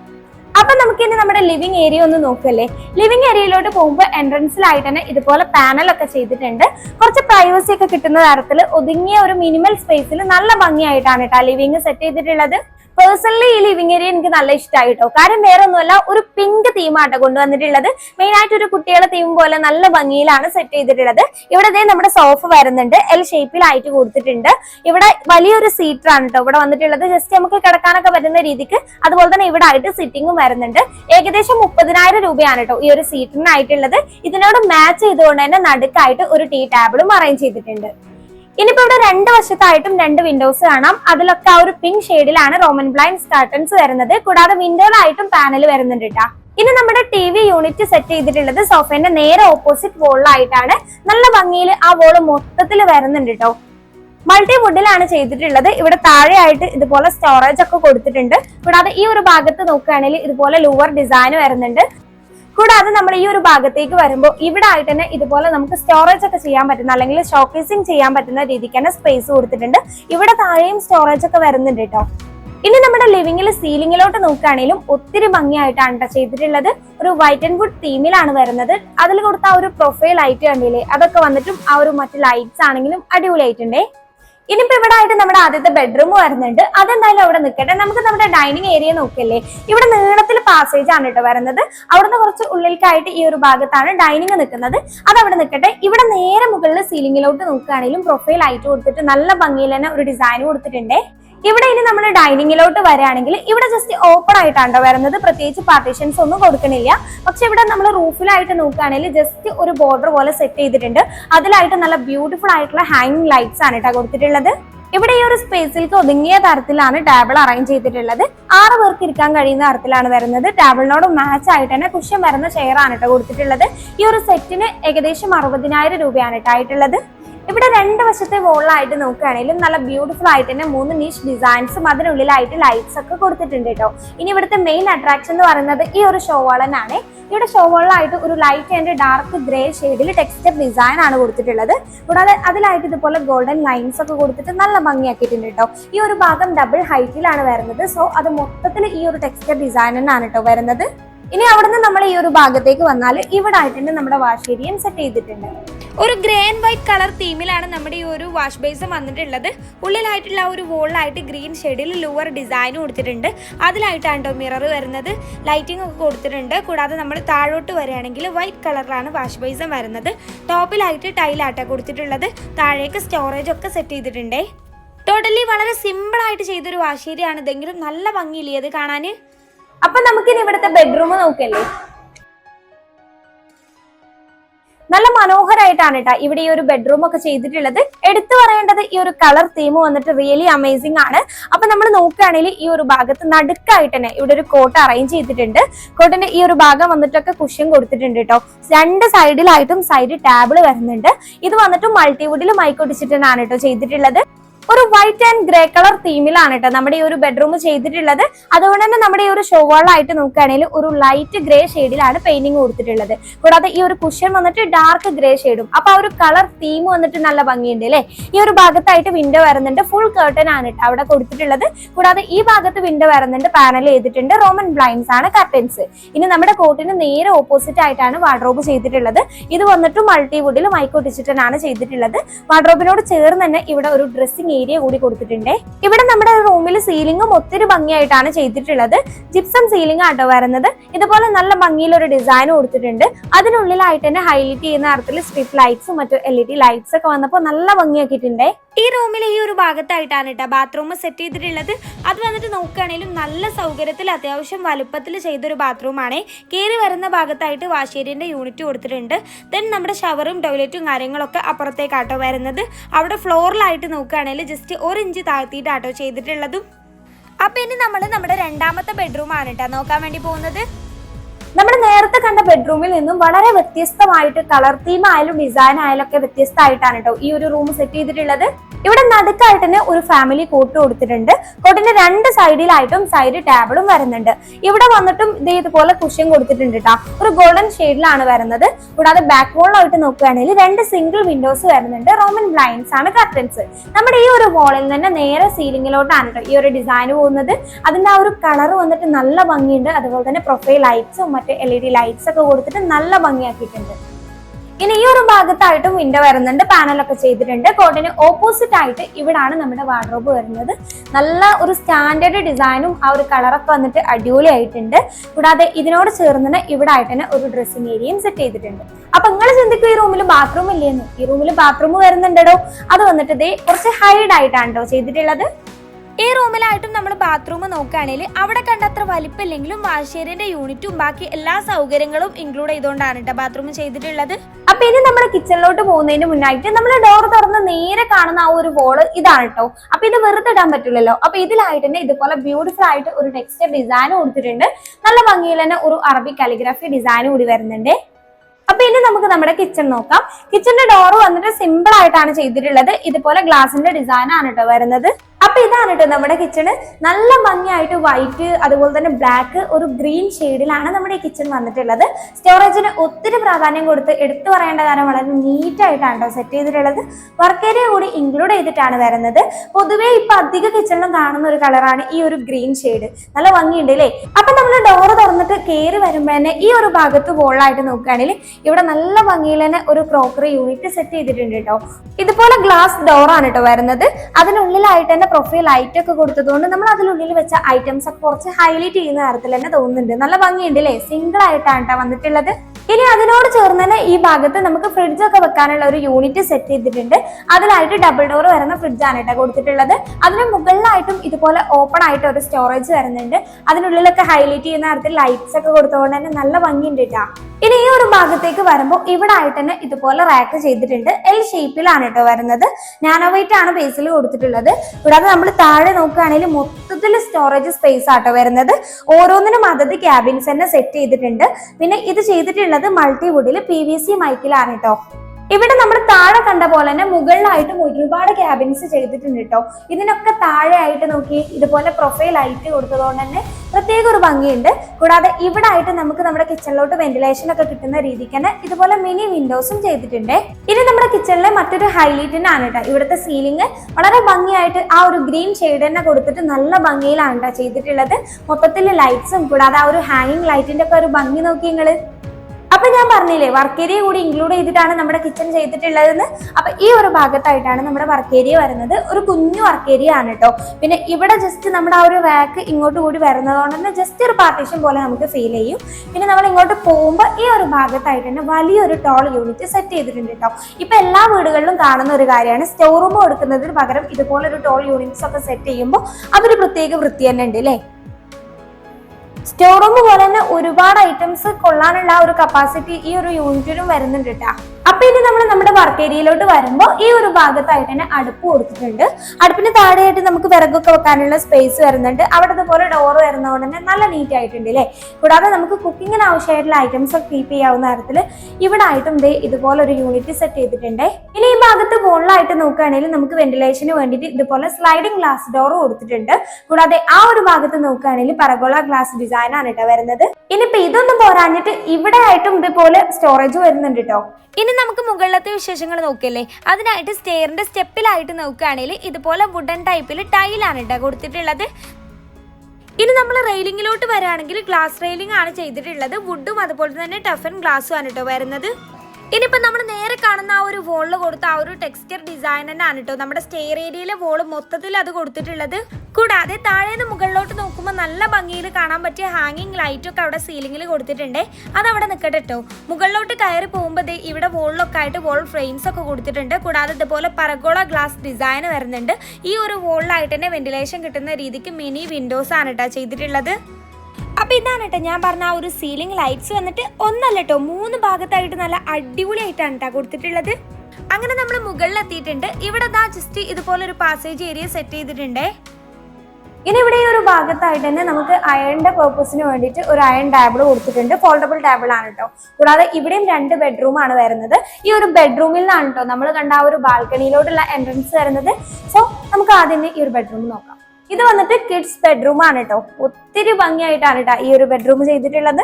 അപ്പൊ നമുക്ക് ഇനി നമ്മുടെ ലിവിംഗ് ഏരിയ ഒന്ന് നോക്കല്ലേ? ലിവിംഗ് ഏരിയയിലോട്ട് പോകുമ്പോൾ എൻട്രൻസിലായിട്ട് തന്നെ ഇതുപോലെ പാനൽ ഒക്കെ ചെയ്തിട്ടുണ്ട്. കുറച്ച് പ്രൈവസി ഒക്കെ കിട്ടുന്ന തരത്തിൽ ഒതുങ്ങിയ ഒരു മിനിമൽ സ്പേസിൽ നല്ല ഭംഗിയായിട്ടാണ് കേട്ടോ ലിവിംഗ് സെറ്റ് ചെയ്തിട്ടുള്ളത്. പേഴ്സണലി ഈ ലിവിംഗ് ഏരിയ എനിക്ക് നല്ല ഇഷ്ടമായി കേട്ടോ കാര്യം വേറെ ഒന്നുമല്ല ഒരു പിങ്ക് തീമാട്ടോ കൊണ്ടുവന്നിട്ടുള്ളത്. മെയിൻ ആയിട്ട് ഒരു കുട്ടികളെ തീം പോലെ നല്ല ഭംഗിയിലാണ് സെറ്റ് ചെയ്തിട്ടുള്ളത്. ഇവിടെ ദേ നമ്മുടെ സോഫ വരുന്നുണ്ട്. എൽ ഷേപ്പിലായിട്ട് കൊടുത്തിട്ടുണ്ട്. ഇവിടെ വലിയൊരു സീറ്റർ ആണ് കേട്ടോ ഇവിടെ വന്നിട്ടുള്ളത്. ജസ്റ്റ് നമുക്ക് കിടക്കാനൊക്കെ പറ്റുന്ന രീതിക്ക് അതുപോലെ തന്നെ ഇവിടെ ആയിട്ട് സിറ്റിംഗും വരുന്നുണ്ട്. ഏകദേശം മുപ്പതിനായിരം രൂപയാണ് കേട്ടോ ഈ ഒരു സീറ്ററിനായിട്ടുള്ളത് ഇതിനോട് മാച്ച് ചെയ്തുകൊണ്ട് തന്നെ നടുക്കായിട്ട് ഒരു ടീ ടേബിളും അറേഞ്ച് ചെയ്തിട്ടുണ്ട്. ഇനിയിപ്പോ ഇവിടെ രണ്ട് വശത്തായിട്ടും രണ്ട് വിൻഡോസ് കാണാം. അതിലൊക്കെ ആ ഒരു പിങ്ക് ഷെയ്ഡിലാണ് റോമൻ ബ്ലൈൻഡ് കർട്ടൻസ് വരുന്നത്. കൂടാതെ വിൻഡോയിലായിട്ടും പാനൽ വരുന്നുണ്ട് കേട്ടോ ഇനി നമ്മുടെ ടി വി യൂണിറ്റ് സെറ്റ് ചെയ്തിട്ടുള്ളത് സോഫേന്റെ നേരെ ഓപ്പോസിറ്റ് വോളിലായിട്ടാണ് നല്ല ഭംഗിയിൽ ആ വോൾ മൊത്തത്തിൽ വരുന്നുണ്ട് കേട്ടോ മൾട്ടി വുഡിലാണ് ചെയ്തിട്ടുള്ളത്. ഇവിടെ താഴെയായിട്ട് ഇതുപോലെ സ്റ്റോറേജ് ഒക്കെ കൊടുത്തിട്ടുണ്ട്. കൂടാതെ ഈ ഒരു ഭാഗത്ത് നോക്കുകയാണെങ്കിൽ ഇതുപോലെ ലൂവർ ഡിസൈൻ വരുന്നുണ്ട്. കൂടാതെ നമ്മൾ ഈ ഒരു ഭാഗത്തേക്ക് വരുമ്പോൾ ഇവിടെ ആയിട്ട് തന്നെ ഇതുപോലെ നമുക്ക് സ്റ്റോറേജ് ഒക്കെ ചെയ്യാൻ പറ്റുന്ന അല്ലെങ്കിൽ ഷോക്കേസിംഗ് ചെയ്യാൻ പറ്റുന്ന രീതിക്ക് തന്നെ സ്പേസ് കൊടുത്തിട്ടുണ്ട്. ഇവിടെ താഴെയും സ്റ്റോറേജ് ഒക്കെ വരുന്നുണ്ട് കേട്ടോ ഇനി നമ്മുടെ ലിവിംഗിൽ സീലിംഗിലോട്ട് നോക്കുകയാണെങ്കിലും ഒത്തിരി ഭംഗിയായിട്ടാണ് ചെയ്തിട്ടുള്ളത്. ഒരു വൈറ്റ് ആൻഡ് വുഡ് തീമിലാണ് വരുന്നത്. അതിൽ കൊടുത്ത ആ ഒരു പ്രൊഫൈൽ ലൈറ്റ് കണ്ടില്ലേ? അതൊക്കെ വന്നിട്ടും ആ ഒരു മറ്റു ലൈറ്റ്സ് ആണെങ്കിലും അടിപൊളിയായിട്ടുണ്ടേ. ഇനിയിപ്പോ ഇവിടെ ആയിട്ട് നമ്മുടെ ആദ്യത്തെ ബെഡ്റൂം വരുന്നുണ്ട്. അതെന്തായാലും അവിടെ നിൽക്കട്ടെ. നമുക്ക് നമ്മുടെ ഡൈനിങ് ഏരിയ നോക്കല്ലേ ഇവിടെ നീളത്തിൽ പാസേജ് ആണ് കേട്ടോ വരുന്നത്. അവിടുന്ന് കുറച്ച് ഉള്ളിലേക്കായിട്ട് ഈ ഒരു ഭാഗത്താണ് ഡൈനിങ് നിൽക്കുന്നത്. അത് അവിടെ നിൽക്കട്ടെ. ഇവിടെ നേരെ മുകളിൽ സീലിംഗിലോട്ട് നോക്കുകയാണെങ്കിലും പ്രൊഫൈൽ ആയിട്ട് കൊടുത്തിട്ട് നല്ല ഭംഗിയിൽ തന്നെ ഒരു ഡിസൈൻ കൊടുത്തിട്ടുണ്ട്. ഇവിടെ ഇനി നമ്മൾ ഡൈനിങ്ങിലോട്ട് വരികയാണെങ്കിൽ ഇവിടെ ജസ്റ്റ് ഓപ്പൺ ആയിട്ടാണ് വരുന്നത്. പ്രത്യേകിച്ച് പാർട്ടീഷൻസ് ഒന്നും കൊടുക്കണില്ല. പക്ഷെ ഇവിടെ നമ്മൾ റൂഫിലായിട്ട് നോക്കുകയാണെങ്കിൽ ജസ്റ്റ് ഒരു ബോർഡർ പോലെ സെറ്റ് ചെയ്തിട്ടുണ്ട്. അതിലായിട്ട് നല്ല ബ്യൂട്ടിഫുൾ ആയിട്ടുള്ള ഹാങ്ങിങ് ലൈറ്റ്സ് ആണ് കേട്ടോ കൊടുത്തിട്ടുള്ളത്. ഇവിടെ ഈ ഒരു സ്പേസിലേക്ക് ഒതുങ്ങിയ തരത്തിലാണ് ടേബിൾ അറേഞ്ച് ചെയ്തിട്ടുള്ളത്. ആറ് പേർക്ക് ഇരിക്കാൻ കഴിയുന്ന തരത്തിലാണ് വരുന്നത്. ടേബിളിനോട് മാച്ച് ആയിട്ട് തന്നെ കുഷ്യം വരുന്ന ചെയറാണ് കേട്ടോ കൊടുത്തിട്ടുള്ളത്. ഈ ഒരു സെറ്റിന് ഏകദേശം അറുപതിനായിരം രൂപയാണ് കേട്ടോ ആയിട്ടുള്ളത് ഇവിടെ രണ്ട് വശത്തെ വോളിലായിട്ട് നോക്കുകയാണെങ്കിലും നല്ല ബ്യൂട്ടിഫുൾ ആയിട്ട് തന്നെ മൂന്ന് നീഷ് ഡിസൈൻസും അതിനുള്ളിലായിട്ട് ലൈറ്റ്സ് ഒക്കെ കൊടുത്തിട്ടുണ്ട് കേട്ടോ ഇനി ഇവിടുത്തെ മെയിൻ അട്രാക്ഷൻ എന്ന് പറയുന്നത് ഈ ഒരു ഷോ വോളനാണ് ഇവിടെ ഷോ വോളായിട്ട് ഒരു ലൈറ്റ് ആൻഡ് ഡാർക്ക് ഗ്രേ ഷെയ്ഡിൽ ടെക്സ്റ്റർ ഡിസൈൻ ആണ് കൊടുത്തിട്ടുള്ളത്. കൂടാതെ അതിലായിട്ട് ഇതുപോലെ ഗോൾഡൻ ലൈൻസ് ഒക്കെ കൊടുത്തിട്ട് നല്ല ഭംഗിയാക്കിയിട്ടുണ്ട് കേട്ടോ ഈ ഒരു ഭാഗം ഡബിൾ ഹൈറ്റിലാണ് വരുന്നത്. സോ അത് മൊത്തത്തിൽ ഈ ഒരു ടെക്സ്റ്റർ ഡിസൈൻ തന്നെയാണ് കേട്ടോ വരുന്നത്. ഇനി അവിടുന്ന് നമ്മൾ ഈ ഒരു ഭാഗത്തേക്ക് വന്നാൽ ഇവിടെ ആയിട്ട് തന്നെ നമ്മുടെ വാഷ് ഏരിയയും സെറ്റ് ചെയ്തിട്ടുണ്ട്. ഒരു ഗ്രേ ആൻഡ് വൈറ്റ് കളർ തീമിലാണ് നമ്മുടെ ഈ ഒരു വാഷ് ബേസും വന്നിട്ടുള്ളത്. ഉള്ളിലായിട്ടുള്ള ഒരു വോളിലായിട്ട് ഗ്രീൻ ഷെഡിൽ ലൂവർ ഡിസൈൻ കൊടുത്തിട്ടുണ്ട്. അതിലായിട്ടാണ് കേട്ടോ മിറർ വരുന്നത്. ലൈറ്റിംഗ് ഒക്കെ കൊടുത്തിട്ടുണ്ട്. കൂടാതെ നമ്മൾ താഴോട്ട് വരികയാണെങ്കിൽ വൈറ്റ് കളറിലാണ് വാഷ് ബേസും വരുന്നത്. ടോപ്പിലായിട്ട് ടൈലാട്ടോ കൊടുത്തിട്ടുള്ളത്. താഴേക്ക് സ്റ്റോറേജ് ഒക്കെ സെറ്റ് ചെയ്തിട്ടുണ്ടേ. ടോട്ടലി വളരെ സിമ്പിൾ ആയിട്ട് ചെയ്തൊരു ആണ്. ഇതെങ്കിലും നല്ല ഭംഗിയില്ലേ അത് കാണാൻ? അപ്പൊ നമുക്കിനി ഇവിടുത്തെ ബെഡ്റൂം നോക്കല്ലേ? നല്ല മനോഹരമായിട്ടാണ് കേട്ടോ ഇവിടെ ഈ ഒരു ബെഡ്റൂം ഒക്കെ ചെയ്തിട്ടുള്ളത്. എടുത്തു പറയേണ്ടത് ഈ ഒരു കളർ തീം വന്നിട്ട് റിയലി അമേസിംഗ് ആണ്. അപ്പൊ നമ്മൾ നോക്കുകയാണെങ്കിൽ ഈ ഒരു ഭാഗത്ത് നടുക്കായിട്ട് തന്നെ ഇവിടെ ഒരു കോട്ട് അറേഞ്ച് ചെയ്തിട്ടുണ്ട്. കോട്ടിന്റെ ഈ ഒരു ഭാഗം വന്നിട്ടൊക്കെ കുഷ്യൻ കൊടുത്തിട്ടുണ്ട് കേട്ടോ രണ്ട് സൈഡിലായിട്ടും സൈഡ് ടാബിൾ വരുന്നുണ്ട്. ഇത് വന്നിട്ട് മൾട്ടിവുഡിൽ മൈക്കൊടിച്ചിട്ടാണ് കേട്ടോ ചെയ്തിട്ടുള്ളത്. ഒരു വൈറ്റ് ആൻഡ് ഗ്രേ കളർ തീമിലാണ് കേട്ടോ നമ്മുടെ ഈ ഒരു ബെഡ്റൂം ചെയ്തിട്ടുള്ളത്. അതുകൊണ്ട് തന്നെ നമ്മുടെ ഈ ഒരു ഷോ ഷോവാളായിട്ട് നോക്കുകയാണെങ്കിൽ ഒരു ലൈറ്റ് ഗ്രേ ഷെയ്ഡിലാണ് പെയിന്റിങ് കൊടുത്തിട്ടുള്ളത്. കൂടാതെ ഈ ഒരു കുഷൻ വന്നിട്ട് ഡാർക്ക് ഗ്രേ ഷെയ്ഡും അപ്പൊ ആ ഒരു കളർ തീം വന്നിട്ട് നല്ല ഭംഗിയുണ്ട് അല്ലേ? ഈ ഒരു ഭാഗത്തായിട്ട് വിൻഡോ വരുന്നുണ്ട്. ഫുൾ കേർട്ടൻ ആണ് കേട്ടോ അവിടെ കൊടുത്തിട്ടുള്ളത്. കൂടാതെ ഈ ഭാഗത്ത് വിൻഡോ വരുന്നുണ്ട് പാനൽ ചെയ്തിട്ടുണ്ട്. റോമൻ ബ്ലൈൻഡ്സ് ആണ് കർട്ടൻസ് ഇനി നമ്മുടെ കോട്ടിന് നേരെ ഓപ്പോസിറ്റ് ആയിട്ടാണ് വാർഡ്രോബ് ചെയ്തിട്ടുള്ളത്. ഇത് വന്നിട്ട് മൾട്ടിവുഡിൽ ആണ് ചെയ്തിട്ടുള്ളത്. വാർഡ്രോബിനോട് ചേർന്ന് തന്നെ ഇവിടെ ഒരു ഡ്രസ്സിംഗ് ഏരിയ കൂടി കൊടുത്തിട്ടുണ്ട്. ഇവിടെ നമ്മുടെ റൂമിൽ സീലിംഗും ഒത്തിരി ഭംഗിയായിട്ടാണ് ചെയ്തിട്ടുള്ളത്. ജിപ്സം സീലിംഗ് ആട്ടോ വരുന്നത്. ഇതുപോലെ നല്ല ഭംഗിയിൽ ഒരു ഡിസൈൻ കൊടുത്തിട്ടുണ്ട്. അതിനുള്ളിലായിട്ട് തന്നെ ഹൈലൈറ്റ് ചെയ്യുന്ന തരത്തിൽ സ്ട്രിപ്പ് ലൈറ്റ്സും മറ്റു എൽ ഇ ഡി ലൈറ്റ്സ് ഒക്കെ വന്നപ്പോൾ നല്ല ഭംഗിയാക്കിയിട്ടുണ്ട്. ഈ റൂമിൽ ഈ ഒരു ഭാഗത്തായിട്ടാണ് കേട്ടോ ബാത്റൂം സെറ്റ് ചെയ്തിട്ടുള്ളത്. അത് വന്നിട്ട് നോക്കുകയാണെങ്കിലും നല്ല സൗകര്യത്തിൽ അത്യാവശ്യം വലുപ്പത്തിൽ ചെയ്തൊരു ബാത്റൂമാണ് കയറി വരുന്ന ഭാഗത്തായിട്ട് വാഷേരിയന്റെ യൂണിറ്റ് കൊടുത്തിട്ടുണ്ട്. ദെൻ നമ്മുടെ ഷവറും ടോയ്ലറ്റും കാര്യങ്ങളൊക്കെ അപ്പുറത്തേക്കാട്ടോ വരുന്നത്. അവിടെ ഫ്ലോറിലായിട്ട് നോക്കുകയാണെങ്കിൽ ജസ്റ്റ് ഒരു ഇഞ്ച് താഴ്ത്തിയിട്ടാട്ടോ ചെയ്തിട്ടുള്ളതും. അപ്പം ഇനി നമ്മൾ നമ്മുടെ രണ്ടാമത്തെ ബെഡ്റൂം ആണ് കേട്ടോ നോക്കാൻ വേണ്ടി പോകുന്നത്. നമ്മൾ നേരത്തെ കണ്ട ബെഡ്റൂമിൽ നിന്നും വളരെ വ്യത്യസ്തമായിട്ട് കളർ തീം ആയാലും ഡിസൈൻ ആയാലും ഒക്കെ വ്യത്യസ്തമായിട്ടാണ് കേട്ടോ ഈ ഒരു റൂം സെറ്റ് ചെയ്തിട്ടുള്ളത്. ഇവിടെ നടുക്കായിട്ട് തന്നെ ഒരു ഫാമിലി കോട്ട് കൊടുത്തിട്ടുണ്ട്. കോട്ടിന്റെ രണ്ട് സൈഡിലായിട്ടും സൈഡ് ടേബിളും വരുന്നുണ്ട്. ഇവിടെ വന്നിട്ടും ഇത് ഇതുപോലെ കുഷ്യൻ കൊടുത്തിട്ടുണ്ട് കേട്ടോ ഒരു ഗോൾഡൻ ഷെയ്ഡിലാണ് വരുന്നത്. കൂടാതെ ബാക്ക് വോളായിട്ട് നോക്കുകയാണെങ്കിൽ രണ്ട് സിംഗിൾ വിൻഡോസ് വരുന്നുണ്ട്. റോമൻ ബ്ലൈൻഡ്സ് ആണ് കർട്ടൻസ് നമ്മുടെ ഈ ഒരു വോളിൽ തന്നെ നേരെ സീലിംഗിലോട്ടാണ് കേട്ടോ ഈ ഒരു ഡിസൈൻ പോകുന്നത്. അതിന്റെ ആ ഒരു കളർ വന്നിട്ട് നല്ല ഭംഗിയുണ്ട്. അതുപോലെ തന്നെ പ്രൊഫൈൽ ലൈറ്റ്സും മറ്റ് എൽ ഇ ഡി ലൈറ്റ്സ് ഒക്കെ കൊടുത്തിട്ട് നല്ല ഭംഗിയാക്കിയിട്ടുണ്ട്. ഇനി ഈ ഒരു ഭാഗത്തായിട്ടും വിൻഡോ വരുന്നുണ്ട് പാനലൊക്കെ ചെയ്തിട്ടുണ്ട്. കോട്ടിന് ഓപ്പോസിറ്റ് ആയിട്ട് ഇവിടാണ് നമ്മുടെ വാർഡ്രോബ് വരുന്നത്. നല്ല ഒരു സ്റ്റാൻഡേർഡ് ഡിസൈനും ആ ഒരു കളറൊക്കെ വന്നിട്ട് അടിപൊളിയായിട്ടുണ്ട്. കൂടാതെ ഇതിനോട് ചേർന്ന് ഇവിടെ ആയിട്ട് തന്നെ ഒരു ഡ്രസ്സിംഗ് ഏരിയയും സെറ്റ് ചെയ്തിട്ടുണ്ട്. അപ്പൊ നിങ്ങൾ ചിന്തിക്കും ഈ റൂമിൽ ബാത്റൂം ഇല്ലേന്ന്. ഈ റൂമിൽ ബാത്റൂം വരുന്നുണ്ടോ അത് വന്നിട്ട് ഇതേ കുറച്ച് ഹൈഡ് ആയിട്ടാണ് ചെയ്തിട്ടുള്ളത്. ഈ റൂമിലായിട്ടും നമ്മൾ ബാത്റൂം നോക്കുകയാണെങ്കിൽ അവിടെ കണ്ടത്ര വലിപ്പമില്ലെങ്കിലും വാഷേരിന്റെ യൂണിറ്റും ബാക്കി എല്ലാ സൗകര്യങ്ങളും ഇൻക്ലൂഡ് ചെയ്തുകൊണ്ടാണ് കേട്ടോ ബാത്റൂം ചെയ്തിട്ടുള്ളത്. അപ്പൊ ഇനി നമ്മുടെ കിച്ചണിലോട്ട് പോകുന്നതിന് മുന്നായിട്ട് നമ്മൾ ഡോർ തുറന്ന് നേരെ കാണുന്ന ആ ഒരു വോൾ ഇതാണ് കേട്ടോ അപ്പൊ ഇത് വെറുതെ ഇടാൻ പറ്റില്ലല്ലോ. അപ്പൊ ഇതിലായിട്ട് തന്നെ ഇതുപോലെ ബ്യൂട്ടിഫുൾ ആയിട്ട് ഒരു ടെക്സ്റ്റൈൽ ഡിസൈൻ കൊടുത്തിട്ടുണ്ട്. നല്ല ഭംഗിയിൽ തന്നെ ഒരു അറബി കാലിഗ്രാഫി ഡിസൈൻ കൂടി വരുന്നുണ്ട്. അപ്പൊ ഇനി നമുക്ക് നമ്മുടെ കിച്ചൺ നോക്കാം. കിച്ചണിന്റെ ഡോർ വന്നിട്ട് സിമ്പിൾ ആയിട്ടാണ് ചെയ്തിട്ടുള്ളത്. ഇതുപോലെ ഗ്ലാസിന്റെ ഡിസൈൻ ആണ് കേട്ടോ വരുന്നത്. അപ്പൊ ഇതാണ് കേട്ടോ നമ്മുടെ കിച്ചണ് നല്ല ഭംഗിയായിട്ട് വൈറ്റ് അതുപോലെ തന്നെ ബ്ലാക്ക് ഒരു ഗ്രീൻ ഷെയ്ഡിലാണ് നമ്മുടെ കിച്ചൺ വന്നിട്ടുള്ളത്. സ്റ്റോറേജിന് ഒത്തിരി പ്രാധാന്യം കൊടുത്ത് എടുത്തു പറയേണ്ട കാര്യം വളരെ നീറ്റ് ആയിട്ടാണ് കേട്ടോ സെറ്റ് ചെയ്തിട്ടുള്ളത്. വർക്ക് ഏരിയ കൂടി ഇൻക്ലൂഡ് ചെയ്തിട്ടാണ് വരുന്നത്. പൊതുവേ ഇപ്പൊ അധിക കിച്ചണിലും കാണുന്ന ഒരു കളറാണ് ഈ ഒരു ഗ്രീൻ ഷെയ്ഡ് നല്ല ഭംഗിയുണ്ട് അല്ലേ അപ്പൊ നമ്മൾ ഡോറ് തുറന്നിട്ട് കയറി വരുമ്പോൾ തന്നെ ഈ ഒരു ഭാഗത്ത് വോളായിട്ട് നോക്കുകയാണെങ്കിൽ ഇവിടെ നല്ല ഭംഗിയിൽ തന്നെ ഒരു ക്രോക്കറി യൂണിറ്റ് സെറ്റ് ചെയ്തിട്ടുണ്ട് കേട്ടോ ഇതുപോലെ ഗ്ലാസ് ഡോറാണ് കേട്ടോ വരുന്നത്. അതിനുള്ളിലായിട്ട് തന്നെ പ്രൊഫൈൽ ലൈറ്റ് ഒക്കെ കൊടുത്തതുകൊണ്ട് നമ്മൾ അതിനുള്ളിൽ വെച്ച ഐറ്റംസ് ഒക്കെ കുറച്ച് ഹൈലൈറ്റ് ചെയ്യുന്ന തരത്തിൽ തന്നെ തോന്നുന്നുണ്ട്. നല്ല ഭംഗിയുണ്ട് അല്ലേ സിംഗിൾ ആയിട്ടാണ് കേട്ടോ വന്നിട്ടുള്ളത്. ഇനി അതിനോട് ചേർന്ന് തന്നെ ഈ ഭാഗത്ത് നമുക്ക് ഫ്രിഡ്ജ് ഒക്കെ വെക്കാനുള്ള ഒരു യൂണിറ്റ് സെറ്റ് ചെയ്തിട്ടുണ്ട്. അതിലായിട്ട് ഡബിൾ ഡോർ വരുന്ന ഫ്രിഡ്ജാണ് കേട്ടോ കൊടുത്തിട്ടുള്ളത്. അതിന് മുകളിലായിട്ടും ഇതുപോലെ ഓപ്പൺ ആയിട്ട് ഒരു സ്റ്റോറേജ് വരുന്നുണ്ട്. അതിനുള്ളിലൊക്കെ ഹൈലൈറ്റ് ചെയ്യുന്ന തരത്തിൽ ലൈറ്റ്സ് ഒക്കെ കൊടുത്തതുകൊണ്ട് തന്നെ നല്ല ഭംഗിയുണ്ട് കേട്ടോ ഇനി ഈ ഒരു ഭാഗത്തേക്ക് വരുമ്പോൾ ഇവിടെ ആയിട്ട് തന്നെ ഇതുപോലെ റാക്ക് ചെയ്തിട്ടുണ്ട്. എൽ ഷേപ്പിലാണ് കേട്ടോ വരുന്നത്. നാനോ ആണ് ബേസിൽ കൊടുത്തിട്ടുള്ളത്. കൂടാതെ നമ്മൾ താഴെ നോക്കുകയാണെങ്കിൽ മൊത്തത്തിൽ സ്റ്റോറേജ് സ്പേസ് ആട്ടോ വരുന്നത്. ഓരോന്നിനും അതത് ക്യാബിൻസ് തന്നെ സെറ്റ് ചെയ്തിട്ടുണ്ട്. പിന്നെ ഇത് ചെയ്തിട്ടുള്ളത് മൾട്ടിവുഡിൽ പി വി സി മൈക്കിലാണ് കേട്ടോ ഇവിടെ നമ്മൾ താഴെ കണ്ട പോലെ തന്നെ മുകളിലായിട്ടും ഒരുപാട് ക്യാബിൻസ് ചെയ്തിട്ടുണ്ട് കേട്ടോ ഇതിനൊക്കെ താഴെയായിട്ട് നോക്കി ഇതുപോലെ പ്രൊഫൈൽ ലൈറ്റ് കൊടുത്തതുകൊണ്ട് തന്നെ പ്രത്യേക ഒരു ഭംഗിയുണ്ട്. കൂടാതെ ഇവിടെ ആയിട്ട് നമുക്ക് നമ്മുടെ കിച്ചണിലോട്ട് വെന്റിലേഷൻ ഒക്കെ കിട്ടുന്ന രീതിക്ക് തന്നെ ഇതുപോലെ മിനി വിൻഡോസും ചെയ്തിട്ടുണ്ട്. ഇനി നമ്മുടെ കിച്ചണിലെ മറ്റൊരു ഹൈലൈറ്റിനാണ് കേട്ടോ ഇവിടുത്തെ സീലിംഗ് വളരെ ഭംഗിയായിട്ട് ആ ഒരു ഗ്രീൻ ഷെയ്ഡ് തന്നെ കൊടുത്തിട്ട് നല്ല ഭംഗിയിലാണ് കേട്ടോ ചെയ്തിട്ടുള്ളത്. മൊത്തത്തിൽ ലൈറ്റ്സും കൂടാതെ ആ ഒരു ഹാങ്ങിങ് ലൈറ്റിന്റെ ഒക്കെ ഒരു ഭംഗി നോക്കി നിങ്ങൾ അപ്പൊ ഞാൻ പറഞ്ഞില്ലേ വർക്ക് ഏരിയ കൂടി ഇൻക്ലൂഡ് ചെയ്തിട്ടാണ് നമ്മുടെ കിച്ചൺ ചെയ്തിട്ടുള്ളതെന്ന്? അപ്പൊ ഈ ഒരു ഭാഗത്തായിട്ടാണ് നമ്മുടെ വർക്ക് ഏരിയ വരുന്നത്. ഒരു കുഞ്ഞു വർക്ക് ഏരിയ ആണ് കേട്ടോ പിന്നെ ഇവിടെ ജസ്റ്റ് നമ്മുടെ ആ ഒരു റാക്ക് ഇങ്ങോട്ട് കൂടി വരുന്നതുകൊണ്ട് തന്നെ ജസ്റ്റ് ഒരു പാർട്ടീഷൻ പോലെ നമുക്ക് ഫീൽ ചെയ്യും. പിന്നെ നമ്മൾ ഇങ്ങോട്ട് പോകുമ്പോൾ ഈ ഒരു ഭാഗത്തായിട്ട് തന്നെ വലിയൊരു ടോൾ യൂണിറ്റ് സെറ്റ് ചെയ്തിട്ടുണ്ട് കേട്ടോ ഇപ്പൊ എല്ലാ വീടുകളിലും കാണുന്ന ഒരു കാര്യമാണ് സ്റ്റോർ റൂം കൊടുക്കുന്നതിന് പകരം ഇതുപോലൊരു ടോൾ യൂണിറ്റ്സ് ഒക്കെ സെറ്റ് ചെയ്യുമ്പോൾ അതൊരു പ്രത്യേക വൃത്തി തന്നെ ഉണ്ട് അല്ലേ സ്റ്റോർ റൂം പോലെ തന്നെ ഒരുപാട് ഐറ്റംസ് കൊള്ളാനുള്ള ഒരു കപ്പാസിറ്റി ഈ ഒരു യൂണിറ്റിനും വരുന്നുണ്ട് കേട്ടാ അപ്പൊ ഇനി നമ്മൾ നമ്മുടെ വർക്ക് ഏരിയയിലോട്ട് വരുമ്പോൾ ഈ ഒരു ഭാഗത്തായിട്ട് തന്നെ അടുപ്പ് കൊടുത്തിട്ടുണ്ട്. അടുപ്പിന് താഴെയായിട്ട് നമുക്ക് വിറകൊക്കെ വെക്കാനുള്ള സ്പേസ് വരുന്നുണ്ട്. അവിടെ ഇതുപോലെ ഡോർ വരുന്നതുകൊണ്ട് തന്നെ നല്ല നീറ്റ് ആയിട്ടുണ്ട് അല്ലേ കൂടാതെ നമുക്ക് കുക്കിങ്ങിന് ആവശ്യമായിട്ടുള്ള ഐറ്റംസ് ഒക്കെ കീപ്പ് ചെയ്യാവുന്ന തരത്തിൽ ഇവിടെ ആയിട്ടും ദേ ഇതുപോലെ ഒരു യൂണിറ്റ് സെറ്റ് ചെയ്തിട്ടുണ്ട്. ഇനി ഈ ഭാഗത്ത് മുകളിലായിട്ട് നോക്കുകയാണെങ്കിൽ നമുക്ക് വെന്റിലേഷന് വേണ്ടിയിട്ട് ഇതുപോലെ സ്ലൈഡിംഗ് ഗ്ലാസ് ഡോർ കൊടുത്തിട്ടുണ്ട്. കൂടാതെ ആ ഒരു ഭാഗത്ത് നോക്കുകയാണെങ്കിൽ പറഗോള ഗ്ലാസ് ഡിസൈൻ ആണ് കേട്ടോ വരുന്നത്. ഇനിയിപ്പോ ഇതൊന്നും പോരാഞ്ഞിട്ട് ഇവിടെ ആയിട്ടും ഇതുപോലെ സ്റ്റോറേജ് വരുന്നുണ്ട് കേട്ടോ ഇനി നമുക്ക് മുകളിലത്തെ വിശേഷങ്ങൾ നോക്കിയല്ലേ? അതിനായിട്ട് സ്റ്റെയറിന്റെ സ്റ്റെപ്പിലായിട്ട് നോക്കുകയാണെങ്കിൽ ഇതുപോലെ വുഡൻ ടൈപ്പിൽ ടൈലാണ് കേട്ടോ കൊടുത്തിട്ടുള്ളത്. ഇനി നമ്മൾ റെയിലിങ്ങിലോട്ട് വരാണെങ്കിൽ ഗ്ലാസ് റെയിലിംഗ് ആണ് ചെയ്തിട്ടുള്ളത്. വുഡും അതുപോലെ തന്നെ ടഫൻ ഗ്ലാസ്സും ആണ് കേട്ടോ വരുന്നത്. ഇനിയിപ്പോൾ നമ്മൾ നേരെ കാണുന്ന ആ ഒരു വോളിൽ കൊടുത്ത ആ ഒരു ടെക്സ്ചർ ഡിസൈൻ തന്നെയാണ് കേട്ടോ നമ്മുടെ സ്റ്റെയർ ഏരിയയിലെ വോൾ മൊത്തത്തിൽ അത് കൊടുത്തിട്ടുള്ളത്. കൂടാതെ താഴേന്ന് മുകളിലോട്ട് നോക്കുമ്പോൾ നല്ല ഭംഗിയിൽ കാണാൻ പറ്റിയ ഹാങ്ങിങ് ലൈറ്റ് ഒക്കെ അവിടെ സീലിംഗിൽ കൊടുത്തിട്ടുണ്ട്. അത് അവിടെ നിൽക്കട്ടെ കേട്ടോ മുകളിലോട്ട് കയറി പോകുമ്പോൾ ദേ ഇവിടെ വോളിലൊക്കെ ആയിട്ട് വോൾ ഫ്രെയിംസ് ഒക്കെ കൊടുത്തിട്ടുണ്ട്. കൂടാതെ ഇതുപോലെ പറഗോള ഗ്ലാസ് ഡിസൈൻ വരുന്നുണ്ട്. ഈ ഒരു വോളിലായിട്ട് തന്നെ വെന്റിലേഷൻ കിട്ടുന്ന രീതിക്ക് മിനി വിൻഡോസ് ആണ് കേട്ടോ ചെയ്തിട്ടുള്ളത്. അപ്പൊ ഇതാണ് കേട്ടോ ഞാൻ പറഞ്ഞ ആ ഒരു സീലിംഗ് ലൈറ്റ്സ് വന്നിട്ട് ഒന്നല്ല കേട്ടോ മൂന്ന് ഭാഗത്തായിട്ട് നല്ല അടിപൊളിയായിട്ടാണ് കേട്ടോ കൊടുത്തിട്ടുള്ളത്. അങ്ങനെ നമ്മൾ മുകളിൽ എത്തിയിട്ടുണ്ട് ഇവിടെ ദാ ജസ്റ്റ് ഇതുപോലെ ഒരു പാസേജ് ഏരിയ സെറ്റ് ചെയ്തിട്ടുണ്ടേ. ഇനി ഇവിടെ ഈ ഒരു ഭാഗത്തായിട്ട് തന്നെ നമുക്ക് അയണിന്റെ പേർപ്പസിന് വേണ്ടിയിട്ട് ഒരു അയൺ ടേബിൾ കൊടുത്തിട്ടുണ്ട്. ഫോൾഡബിൾ ടേബിൾ ആണ് കേട്ടോ കൂടാതെ ഇവിടെയും രണ്ട് ബെഡ്റൂം ആണ് വരുന്നത്. ഈ ഒരു ബെഡ്റൂമിൽ നിന്നാണ് കേട്ടോ നമ്മൾ കണ്ട ആ ഒരു ബാൽക്കണിയിലോട്ടുള്ള എൻട്രൻസ് വരുന്നത്. സോ നമുക്ക് ആദ്യം ഈ ഒരു ബെഡ്റൂം നോക്കാം. ഇത് വന്നിട്ട് കിഡ്സ് ബെഡ്റൂം ആണ് കേട്ടോ ഒത്തിരി ഭംഗിയായിട്ടാണ് കേട്ടോ ഈ ഒരു ബെഡ്റൂം ചെയ്തിട്ടുള്ളത്.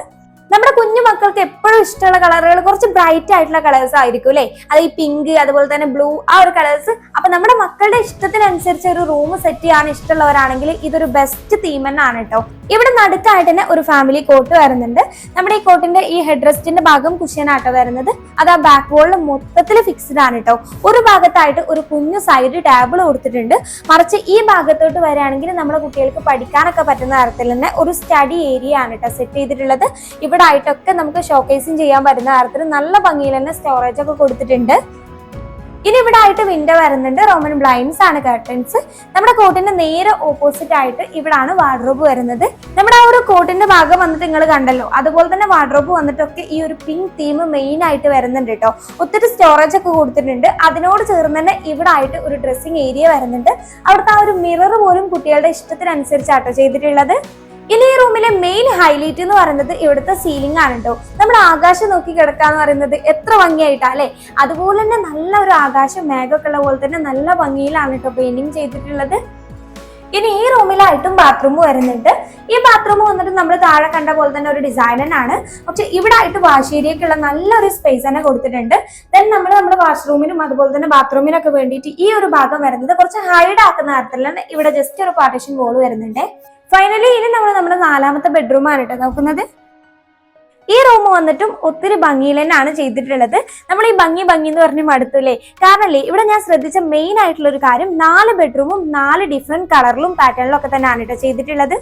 നമ്മുടെ കുഞ്ഞു മക്കൾക്ക് എപ്പോഴും ഇഷ്ടമുള്ള കളറുകൾ കുറച്ച് ബ്രൈറ്റ് ആയിട്ടുള്ള കളേഴ്സ് ആയിരിക്കും അല്ലേ? അത് ഈ പിങ്ക് അതുപോലെ തന്നെ ബ്ലൂ ആ ഒരു കളേഴ്സ് അപ്പൊ നമ്മുടെ മക്കളുടെ ഇഷ്ടത്തിനനുസരിച്ച് ഒരു റൂം സെറ്റ് ചെയ്യാൻ ഇഷ്ടമുള്ളവരാണെങ്കിൽ ഇതൊരു ബെസ്റ്റ് തീം തന്നെയാണ് കേട്ടോ. ഇവിടെ നടുക്കായിട്ട് തന്നെ ഒരു ഫാമിലി കോട്ട് വരുന്നുണ്ട്. നമ്മുടെ ഈ കോട്ടിന്റെ ഈ ഹെഡ് റെസ്റ്റിന്റെ ഭാഗം കുഷ്യനാട്ടോ വരുന്നത്. അത് ആ ബാക്ക് വോളിൽ മൊത്തത്തിൽ ഫിക്സ്ഡ് ആണ് കേട്ടോ. ഒരു ഭാഗത്തായിട്ട് ഒരു കുഞ്ഞു സൈഡ് ടേബിൾ കൊടുത്തിട്ടുണ്ട്. മറിച്ച് ഈ ഭാഗത്തോട്ട് വരികയാണെങ്കിൽ നമ്മുടെ കുട്ടികൾക്ക് പഠിക്കാനൊക്കെ പറ്റുന്ന തരത്തിൽ തന്നെ ഒരു സ്റ്റഡി ഏരിയ ആണ് കേട്ടോ സെറ്റ് ചെയ്തിട്ടുള്ളത്. ഇവിടെ ആയിട്ടൊക്കെ നമുക്ക് ഷോക്കേസിങ് ചെയ്യാൻ പറ്റുന്ന തരത്തിൽ നല്ല ഭംഗിയിൽ തന്നെ സ്റ്റോറേജ് ഒക്കെ കൊടുത്തിട്ടുണ്ട്. ഇനി ഇവിടെ ആയിട്ട് വിൻഡോ വരുന്നുണ്ട്. റോമൻ ബ്ലൈൻഡ്സ് ആണ് കർട്ടൻസ് നമ്മുടെ കോട്ടിന്റെ നേരെ ഓപ്പോസിറ്റ് ആയിട്ട് ഇവിടാണ് വാർഡ്രോബ് വരുന്നത്. നമ്മുടെ ആ ഒരു കോട്ടിന്റെ ഭാഗം വന്നിട്ട് നിങ്ങൾ കണ്ടല്ലോ. അതുപോലെ തന്നെ വാർഡ്രോബ് വന്നിട്ടൊക്കെ ഈ ഒരു പിങ്ക് തീം മെയിൻ ആയിട്ട് വരുന്നുണ്ട് കേട്ടോ ഒത്തിരി സ്റ്റോറേജ് ഒക്കെ കൊടുത്തിട്ടുണ്ട്. അതിനോട് ചേർന്ന് തന്നെ ഇവിടെ ആയിട്ട് ഒരു ഡ്രസ്സിങ് ഏരിയ വരുന്നുണ്ട്. അവിടുത്തെ ആ ഒരു മിറർ പോലും കുട്ടികളുടെ ഇഷ്ടത്തിനനുസരിച്ചാട്ടോ ചെയ്തിട്ടുള്ളത്. ഇനി ഈ റൂമിലെ മെയിൻ ഹൈലൈറ്റ് എന്ന് പറയുന്നത് ഇവിടുത്തെ സീലിംഗ് ആണ് കേട്ടോ നമ്മൾ ആകാശം നോക്കി കിടക്കാന്ന് പറയുന്നത് എത്ര ഭംഗിയായിട്ടാ അല്ലെ? അതുപോലെ തന്നെ നല്ല ഒരു ആകാശം മേഘമൊക്കെ ഉള്ള പോലെ തന്നെ നല്ല ഭംഗിയിലാണ് കേട്ടോ പെയിന്റിങ് ചെയ്തിട്ടുള്ളത്. ഇനി ഈ റൂമിലായിട്ടും ബാത്റൂം വരുന്നുണ്ട്. ഈ ബാത്റൂം വന്നിട്ട് നമ്മൾ താഴെ കണ്ട പോലെ തന്നെ ഒരു ഡിസൈനാണ് പക്ഷെ ഇവിടെ ആയിട്ട് വാഷ് ഏരിയക്കുള്ള നല്ലൊരു സ്പേസ് തന്നെ കൊടുത്തിട്ടുണ്ട്. ദെൻ നമ്മൾ നമ്മുടെ വാഷ്റൂമിനും അതുപോലെ തന്നെ ബാത്റൂമിനൊക്കെ വേണ്ടിയിട്ട് ഈ ഒരു ഭാഗം വരുന്നത് കുറച്ച് ഹൈഡ് ആക്കുന്ന തരത്തിലാണ്. ഇവിടെ ജസ്റ്റ് ഒരു പാർട്ടീഷൻ വോൾ വരുന്നുണ്ട്. ഫൈനലി ഇനി നമ്മൾ നമ്മുടെ നാലാമത്തെ ബെഡ്റൂമാണ് കേട്ടോ നോക്കുന്നത്. ഈ റൂം വന്നിട്ടും ഒത്തിരി ഭംഗിയിൽ തന്നെയാണ് ചെയ്തിട്ടുള്ളത്. നമ്മൾ ഈ ഭംഗി ഭംഗി എന്ന് പറഞ്ഞ് മടുത്തല്ലേ കാരണല്ലേ ഇവിടെ ഞാൻ ശ്രദ്ധിച്ച മെയിൻ ആയിട്ടുള്ള ഒരു കാര്യം നാല് ബെഡ്റൂമും നാല് ഡിഫറെന്റ് കളറിലും പാറ്റേണിലും ഒക്കെ തന്നെയാണ് കേട്ടോ ചെയ്തിട്ടുള്ളത്.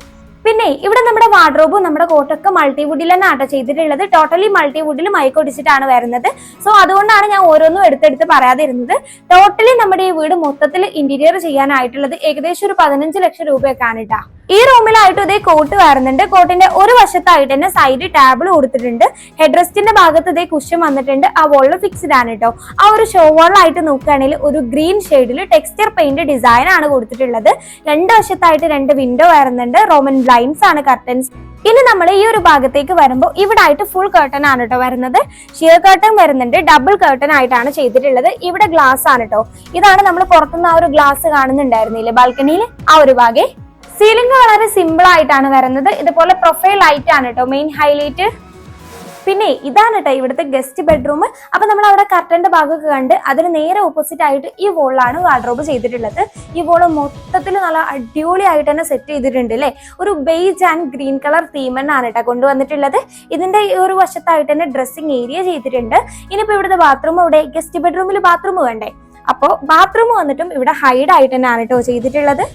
പിന്നെ ഇവിടെ നമ്മുടെ വാർഡ്രോബും നമ്മുടെ കോട്ടൊക്കെ മൾട്ടിവുഡിൽ തന്നെ ആട്ടോ ചെയ്തിട്ടുള്ളത്. ടോട്ടലി മൾട്ടിവുഡിൽ മയക്കൊടിച്ചിട്ടാണ് വരുന്നത്. സോ അതുകൊണ്ടാണ് ഞാൻ ഓരോന്നും എടുത്തെടുത്ത് പറയാതിരുന്നത്. ടോട്ടലി നമ്മുടെ ഈ വീട് മൊത്തത്തിൽ ഇന്റീരിയർ ചെയ്യാനായിട്ടുള്ളത് ഏകദേശം ഒരു പതിനഞ്ച് ലക്ഷം രൂപയൊക്കെയാണ് കേട്ടോ ഈ റൂമിലായിട്ട് ഇതേ കോട്ട് വരുന്നുണ്ട്. കോട്ടിന്റെ ഒരു വശത്തായിട്ട് തന്നെ സൈഡ് ടാബിൾ കൊടുത്തിട്ടുണ്ട് ഹെഡ് റെസ്റ്റിന്റെ ഭാഗത്ത് ഇതേ കുഷൻ വന്നിട്ടുണ്ട്. ആ വോളിൽ ഫിക്സ്ഡ് ആണ് കേട്ടോ ആ ഒരു ഷോ വോളായിട്ട് നോക്കുകയാണെങ്കിൽ ഒരു ഗ്രീൻ ഷെയ്ഡിൽ ടെക്സ്ചർ പെയിന്റ് ഡിസൈൻ ആണ് കൊടുത്തിട്ടുള്ളത്. രണ്ട് വശത്തായിട്ട് രണ്ട് വിൻഡോ വരുന്നുണ്ട്. റോമൻ ബ്ലൈൻസ് ആണ് കർട്ടൻസ് ഇനി നമ്മൾ ഈ ഒരു ഭാഗത്തേക്ക് വരുമ്പോൾ ഇവിടെ ആയിട്ട് ഫുൾ കർട്ടൻ ആണ് കേട്ടോ വരുന്നത്. ഷിയർ കർട്ടൻ വരുന്നുണ്ട്. ഡബിൾ കർട്ടൻ ആയിട്ടാണ് ചെയ്തിട്ടുള്ളത്. ഇവിടെ ഗ്ലാസ് ആണ് കേട്ടോ ഇതാണ് നമ്മൾ പുറത്തുനിന്ന് ആ ഒരു ഗ്ലാസ് കാണുന്നുണ്ടായിരുന്നില്ലേ? ബാൽക്കണിയിൽ ആ ഒരു ഭാഗേ. സീലിംഗ് വളരെ സിമ്പിൾ ആയിട്ടാണ് വരുന്നത്. ഇതുപോലെ പ്രൊഫൈൽ ലൈറ്റ് ആണ് കേട്ടോ മെയിൻ ഹൈലൈറ്റ് പിന്നെ ഇതാണ് കേട്ടോ ഇവിടുത്തെ ഗസ്റ്റ് ബെഡ്റൂം അപ്പൊ നമ്മൾ അവിടെ കർട്ടന്റെ ഭാഗമൊക്കെ കണ്ട് അതിന് നേരെ ഓപ്പോസിറ്റ് ആയിട്ട് ഈ വോളിലാണ് വാർഡ്രോബ് ചെയ്തിട്ടുള്ളത്. ഈ വോൾ മൊത്തത്തിൽ നല്ല അടിപൊളിയായിട്ട് തന്നെ സെറ്റ് ചെയ്തിട്ടുണ്ട് അല്ലേ ഒരു beige and green colour theme തന്നെയാണ് കേട്ടോ കൊണ്ടുവന്നിട്ടുള്ളത്. ഇതിന്റെ ഈ ഒരു വശത്തായിട്ട് തന്നെ ഡ്രസ്സിംഗ് ഏരിയ ചെയ്തിട്ടുണ്ട്. ഇനിയിപ്പോ ഇവിടുത്തെ ബാത്റൂം അവിടെ ഗസ്റ്റ് ബെഡ്റൂമിൽ ബാത്റൂം വേണ്ടേ? അപ്പോൾ ബാത്റൂം വന്നിട്ടും ഇവിടെ ഹൈഡ് ആയിട്ട് തന്നെയാണ് കേട്ടോ ചെയ്തിട്ടുള്ളത്.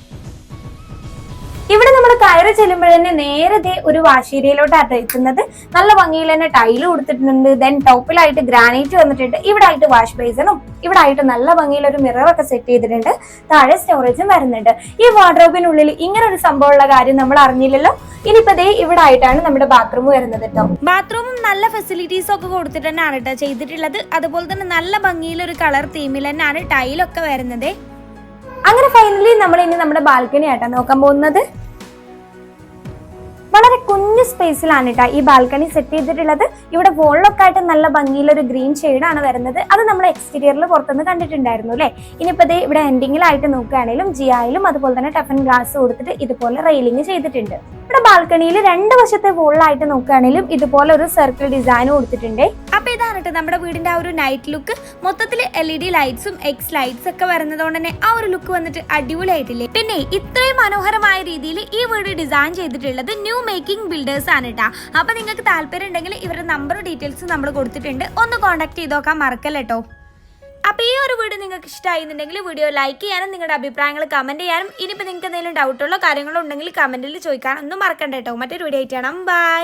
ഇവിടെ നമ്മൾ കയറി ചെല്ലുമ്പോൾ തന്നെ നേരെ ദേ ഒരു വാശേരിയിലോട്ട് എത്തുന്നത്. നല്ല ഭംഗിയിൽ തന്നെ ടൈൽ കൊടുത്തിട്ടുണ്ട്. ദെൻ ടോപ്പിലായിട്ട് ഗ്രാനൈറ്റ് വന്നിട്ടുണ്ട്. ഇവിടെ ആയിട്ട് വാഷ് ബേസണും ഇവിടെ ആയിട്ട് നല്ല ഭംഗിയിൽ ഒരു മിറർ ഒക്കെ സെറ്റ് ചെയ്തിട്ടുണ്ട്. താഴെ സ്റ്റോറേജും വരുന്നുണ്ട്. ഈ വാർഡ്രോബിനുള്ളിൽ ഇങ്ങനെ ഒരു സംഭവമുള്ള കാര്യം നമ്മൾ അറിഞ്ഞില്ലല്ലോ. ഇനിയിപ്പോ ദേ ഇവിടെ ആയിട്ടാണ് നമ്മുടെ ബാത്റൂം വരുന്നത് കേട്ടോ ബാത്റൂമും നല്ല ഫെസിലിറ്റീസ് ഒക്കെ കൊടുത്തിട്ട് തന്നെയാണ് കേട്ടോ ചെയ്തിട്ടുള്ളത്. അതുപോലെ തന്നെ നല്ല ഭംഗിയിൽ ഒരു കളർ തീമിൽ തന്നെയാണ് ടൈലൊക്കെ വരുന്നത്. അങ്ങനെ ഫൈനലി നമ്മൾ ഇനി നമ്മുടെ ബാൽക്കണി ആയിട്ടാണ് നോക്കാൻ പോകുന്നത്. വളരെ കുഞ്ഞു സ്പേസിലാണ് കേട്ടോ ഈ ബാൽക്കണി സെറ്റ് ചെയ്തിട്ടുള്ളത്. ഇവിടെ വോളിലൊക്കെ ആയിട്ട് നല്ല ഭംഗിയിൽ ഒരു ഗ്രീൻ ആണ് വരുന്നത്. അത് നമ്മൾ എക്സ്റ്റീരിയറിൽ പുറത്തുനിന്ന് കണ്ടിട്ടുണ്ടായിരുന്നു അല്ലേ? ഇനിയിപ്പോൾ ഇത് ഇവിടെ എൻഡിങ്ങിലായിട്ട് നോക്കുകയാണെങ്കിലും ജിയായാലും അതുപോലെ തന്നെ ടഫൻ ഗ്ലാസ് കൊടുത്തിട്ട് ഇതുപോലെ റെയിലിംഗ് ചെയ്തിട്ടുണ്ട്. നമ്മുടെ ബാൽക്കണിയിൽ രണ്ട് വശത്തെ വോളിലായിട്ട് നോക്കുകയാണെങ്കിലും ഇതുപോലെ ഒരു സർക്കിൾ ഡിസൈൻ കൊടുത്തിട്ടുണ്ട്. അപ്പൊ ഇതാണ് നമ്മുടെ വീടിന്റെ ആ ഒരു നൈറ്റ് ലുക്ക് മൊത്തത്തിൽ എൽ ഇ ഡി ലൈറ്റ്സും എക്സ് ലൈറ്റ്സ് ഒക്കെ വരുന്നതുകൊണ്ട് തന്നെ ആ ഒരു ലുക്ക് വന്നിട്ട് അടിപൊളിയായിട്ടില്ലേ? പിന്നെ ഇത്രയും മനോഹരമായ രീതിയിൽ ഈ വീട് ഡിസൈൻ ചെയ്തിട്ടുള്ളത് ന്യൂ മേക്കിംഗ് ബിൽഡേഴ്സ് ആണ് കേട്ടോ അപ്പൊ നിങ്ങൾക്ക് താല്പര്യം ഉണ്ടെങ്കിൽ ഇവരുടെ നമ്പർ ഡീറ്റെയിൽസ് നമ്മൾ കൊടുത്തിട്ടുണ്ട്. ഒന്ന് കോൺടാക്ട് ചെയ്ത് നോക്കാൻ മറക്കല്ല കേട്ടോ അപ്പൊ ഈ ഒരു വീഡിയോ നിങ്ങൾക്ക് ഇഷ്ടമായിരുന്നുണ്ടെങ്കിൽ വീഡിയോ ലൈക്ക് ചെയ്യാനും നിങ്ങളുടെ അഭിപ്രായങ്ങൾ കമന്റ് ചെയ്യാനും. ഇനിയിപ്പോൾ നിങ്ങൾക്ക് എന്തെങ്കിലും ഡൗട്ടുള്ളോ കാര്യങ്ങളോ ഉണ്ടെങ്കിൽ കമന്റിൽ ചോദിക്കാനൊന്നും മറക്കണ്ട കേട്ടോ. മറ്റൊരു വീഡിയോ ആയിട്ട് കാണാം. ബൈ